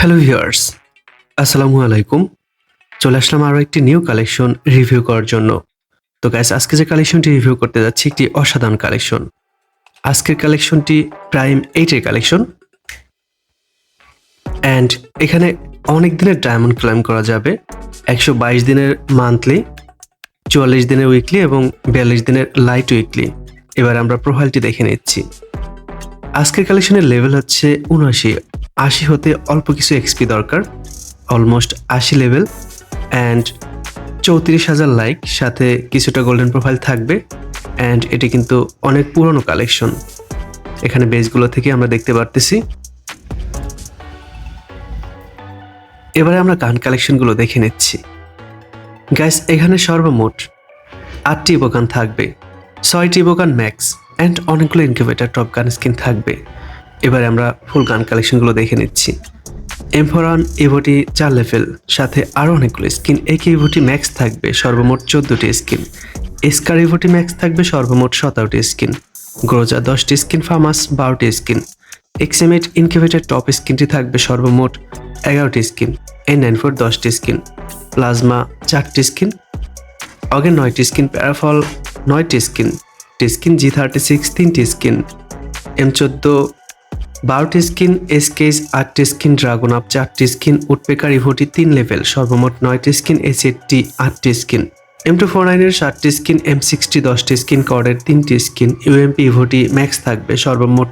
Hello viewers আসসালামু আলাইকুম চলে আসলাম আরও একটি নিউ কালেকশন রিভিউ করার জন্য। তো গ্যাস আজকে যে কালেকশনটি রিভিউ করতে যাচ্ছি, একটি অসাধারণ কালেকশন আজকের কালেকশনটি প্রাইম এইটের কালেকশন অ্যান্ড এখানে অনেক দিনের ডায়মন্ড ক্লাইম করা যাবে। একশো বাইশ দিনের মান্থলি চুয়াল্লিশ দিনের উইকলি এবং বিয়াল্লিশ দিনের লাইট উইকলি এবার আমরা প্রোফাইলটি দেখে নিচ্ছি। আজকের কালেকশনের লেভেল হচ্ছে উনআশি। আশি হতে অল্প কিছু এক্সপি দরকার অলমোস্ট আশি লেভেল অ্যান্ড চৌত্রিশ হাজার লাইক সাথে কিছুটা গোল্ডেন প্রোফাইল থাকবে অ্যান্ড এটি কিন্তু অনেক পুরনো কালেকশন এখানে বেজগুলো থেকে আমরা দেখতে পারতেছি। এবারে আমরা গান কালেকশনগুলো দেখে নিচ্ছি। গ্যাস এখানে সর্বমোট আটটি বোকান থাকবে, ছয়টি বোকান ম্যাক্স অ্যান্ড অনেকগুলো ইনকিউবেটার টপ গান স্কিন থাকবে। এবারে আমরা ফুল গান কালেকশনগুলো দেখে নিচ্ছি। এমফোরান ইভোটি চার লেভেল সাথে আরও অনেকগুলো স্কিন একে ইভোটি ম্যাক্স থাকবে সর্বমোট চোদ্দোটি স্কিন এসকার ইভোটি ম্যাক্স থাকবে সর্বমোট সতেরোটি স্কিন গ্রোজা দশটি স্কিন ফার্মাস বারোটি স্কিন এক্সেমেট ইনকিউবেটার টপ স্কিনটি থাকবে সর্বমোট এগারোটি স্কিন এন নাইন ফোর দশটি স্কিন প্লাজমা চারটি স্কিন অগেন নয়টি স্কিন প্যারাফল নয়টি স্কিন টি স্কিন জি থার্টি সিক্স তিনটি স্কিন এম চোদ্দ বারোটি স্কিন এসকেস আটটি স্কিন, ড্রাগন আপ, চারটি স্কিন উডপেকার ইভোটি, তিন লেভেল, সর্বমোট নয়টি স্কিন এস এইটটি আটটি স্কিন। এম টু ফোর নাইনের সাতটি স্কিন এম সিক্সটি দশটি স্কিন কর্ডের তিনটি স্কিন, ইউএমপি ইভোটি ম্যাক্স থাকবে, সর্বমোট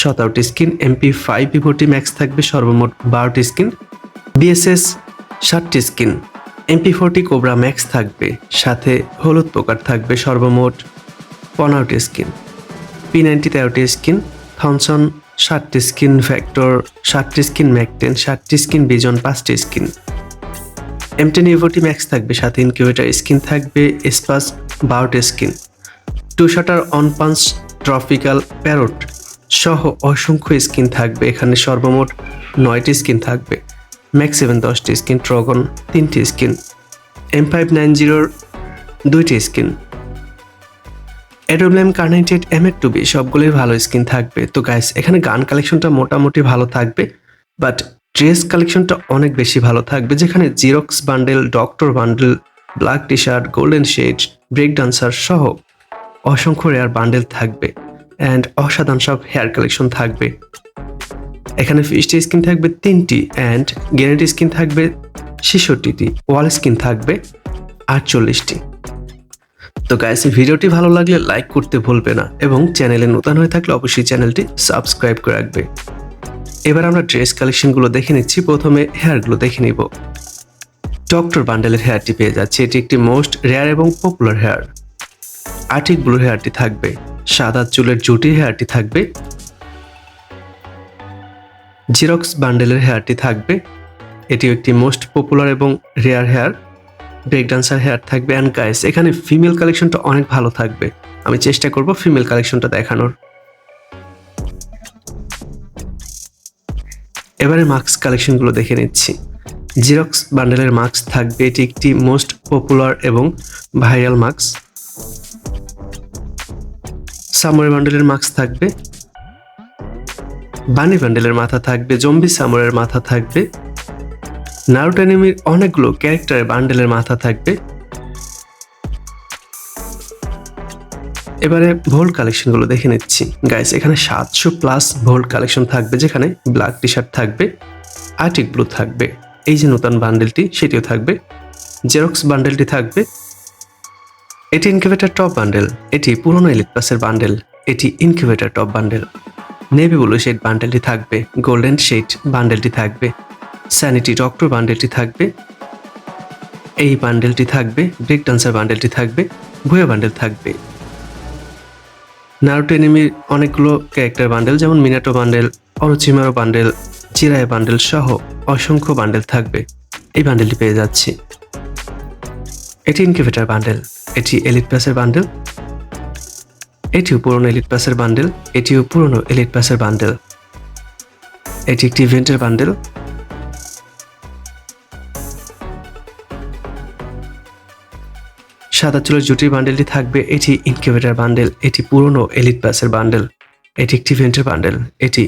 সতেরোটি স্কিন, এমপি ফাইভ ইভোটি ম্যাক্স থাকবে, সর্বমোট বারোটি স্কিন, বিএসএস ষাটটি skin, MP forty cobra max থাকবে, সাথে হলুদ পোকার থাকবে, সর্বমোট পনেরোটি স্কিন, পি নাইনটি তেরোটি স্কিন, থমসন ষাটটি স্কিন ফ্যাক্টর সাতটি স্কিন ম্যাকটেন, সাতটি স্কিন বিজন পাঁচটি স্কিন। এমটেন ইভোটি ম্যাক্স থাকবে, সাথে ইনকিউবেটার স্কিন থাকবে স্পাস বারোটি skin two shutter on punch tropical parrot সহ অসংখ্য স্কিন থাকবে, এখানে সর্বমোট নয়টি স্কিন থাকবে। ম্যাক্স সেভেন দশটি স্কিন ট্রগন তিনটি স্কিন এম ফাইভ নাইন জিরোর দুইটি স্কিন অ্যাডোব্লেম কার্নাইটেড এম এর টু বি সবগুলোই ভালো স্কিন থাকবে। তো গাইস এখানে গান কালেকশনটা মোটামুটি ভালো থাকবে বাট ড্রেস কালেকশনটা অনেক বেশি ভালো থাকবে, যেখানে xerox bundle doctor bundle black T shirt golden shade break dancer সহ অসংখ্য রেয়ার বান্ডেল থাকবে অ্যান্ড অসাধারণ সব হেয়ার কালেকশন থাকবে। এখানে ফিস্টি স্কিন থাকবে তিনটি অ্যান্ড গ্যারেন্টি স্কিন থাকবে ছেষট্টিটি ওয়াল স্কিন থাকবে আটচল্লিশটি। তো গাইস ভিডিওটি ভালো লাগলে লাইক করতে ভুলবে না এবং চ্যানেলে নতুন হয়ে থাকলে অবশ্যই চ্যানেলটি সাবস্ক্রাইব করে রাখবে। এবার আমরা ড্রেস কালেকশনগুলো দেখে নিচ্ছি, প্রথমে হেয়ারগুলো দেখে নিব। ডক্টর বান্ডেলের হেয়ারটি পেয়ে যাচ্ছে, এটি একটি মোস্ট রেয়ার এবং পপুলার হেয়ার আর্টিক ব্লু হেয়ারটি থাকবে, সাদা চুলের জুটি হেয়ারটি থাকবে জিরক্স বান্ডেলের হেয়ারটি থাকবে, এটিও একটি মোস্ট পপুলার এবং rare hair break dancer hair থাকবে অ্যান্ড গাইস এখানে ফিমেল কালেকশনটা অনেক ভালো থাকবে। আমি চেষ্টা করব ফিমেল কালেকশনটা দেখানোর। এবারে মাস্ক কালেকশনগুলো দেখে নিচ্ছি। জিরক্স বান্ডেলের মাস্ক থাকবে, এটি একটি মোস্ট পপুলার এবং ভাইরাল মাস্ক সামুরে বান্ডেলের মাস্ক থাকবে। বানি বান্ডেলের মাথা থাকবে জম্বি সামুরের মাথা থাকবে। নারুটো অ্যানিমির অনেকগুলো ক্যারেক্টারের বান্ডেলের মাথা থাকবে। এবারে ভোল্ট কালেকশনগুলো দেখে নিচ্ছি। গাইস এখানে সাতশো প্লাস ভোল্ট কালেকশন থাকবে, যেখানে ব্ল্যাক টি শার্ট থাকবে আর্টিক ব্লু থাকবে, এই যে নতুন বান্ডেলটি, সেটিও থাকবে জেরক্স বান্ডেলটি থাকবে। এটি ইনকিউবেটার টপ বান্ডেল এটি পুরনো এলিট বান্ডেল, এটি incubator top bundle navy blue shade বান্ডেলটি থাকবে গোল্ডেন শেড বান্ডেলটি থাকবে। স্যানিটি ডক্টর বান্ডেলটি থাকবে। এই বান্ডেলটি থাকবে ব্রেক ডান্সার বান্ডেলটি থাকবে ভুয়া বান্ডেল থাকবে। নারুটো এনিমির অনেকগুলো ক্যারেক্টার বান্ডেল যেমন Minato bundle Orochimaru bundle Jiraiya bundle সহ অসংখ্য বান্ডেল থাকবে। এই বান্ডেলটি পেয়ে যাচ্ছি। এটি ইনকিউবেটার বান্ডেল এটি এলিট প্লাসের বান্ডেল এটিও পুরনো এলিট প্লাসের বান্ডেল এটিও পুরনো এলিট প্লাসের বান্ডেল এটি একটি ইভেন্টের বান্ডেল সাদা চুলের জুটির বান্ডেলটি থাকবে। এটি ইনকিউবেটার বান্ডেল, এটি পুরনো এলিট প্লাসের বান্ডেল, এটি একটি ইভেন্টের বান্ডেল, এটি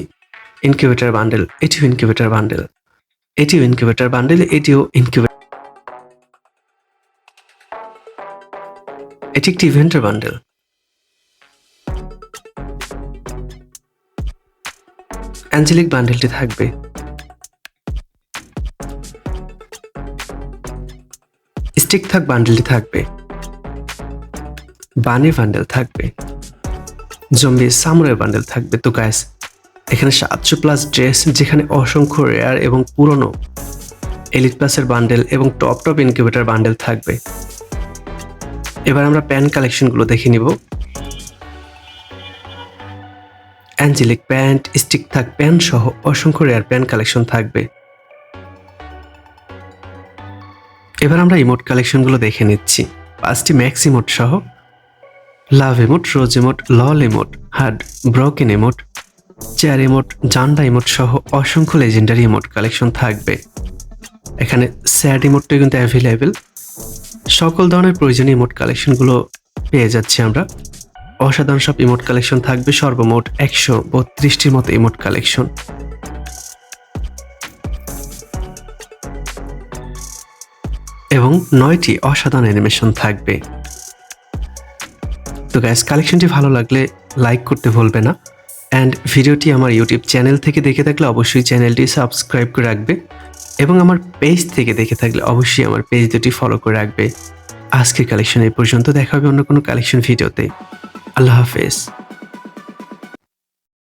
ইনকিউবেটার বান্ডেল, এটিও ইনকিউবেটার বান্ডেল, এটিও ইনকিউবেটার বান্ডেল, এটিও ইনকিউবেটার এটি একটি ইভেন্টের বান্ডেল। অ্যাঞ্জেলিক বান্ডেলটি থাকবে। স্টিক থাক বান্ডেলটি থাকবে। বানি বান্ডেল থাকবে। জম্বি সামুরের বান্ডেল থাকবে। তো গাইস এখানে সাতশো প্লাস ড্রেস যেখানে অসংখ্য রেয়ার এবং পুরনো এলিট প্লাসের বান্ডেল এবং টপ টপ ইনকিউবেটার বান্ডেল থাকবে। এবার আমরা প্যান কালেকশনগুলো দেখে নিব। Angelic pant stick thug pant সহ অসংখ্য রেয়ার প্যান্ট কালেকশন থাকবে। এবার আমরা ইমোট কালেকশনগুলো দেখে নিচ্ছি। পাঁচটি ম্যাক্স ইমোট সহ love emote rose emote LOL emote heart, broken emote chair emote জান্ডা emote সহ অসংখ্য লেজেন্ডারি ইমোট কালেকশন থাকবে। এখানে স্যাড ইমোটটা কিন্তু অ্যাভেলেবেল সকল ধরনের প্রয়োজনীয় ইমোট কালেকশনগুলো পেয়ে যাচ্ছি আমরা। অসাধারণ সব ইমোট কালেকশন থাকবে, সর্বমোট একশো বত্রিশটির মতো ইমোট কালেকশন এবং নয়টি অসাধারণ অ্যানিমেশন থাকবে। তো গ্যাস কালেকশনটি ভালো লাগলে লাইক করতে ভুলবে না। অ্যান্ড ভিডিওটি আমার ইউটিউব চ্যানেল থেকে দেখে থাকলে অবশ্যই চ্যানেলটি সাবস্ক্রাইব করে রাখবে। এবং আমার পেজ থেকে দেখে থাকলে অবশ্যই আমার পেজ দুটি ফলো করে রাখবে। আজকের কালেকশন এই পর্যন্ত দেখা হবে অন্য কোনো কালেকশন ভিডিওতে আল্লাহ হাফেজ।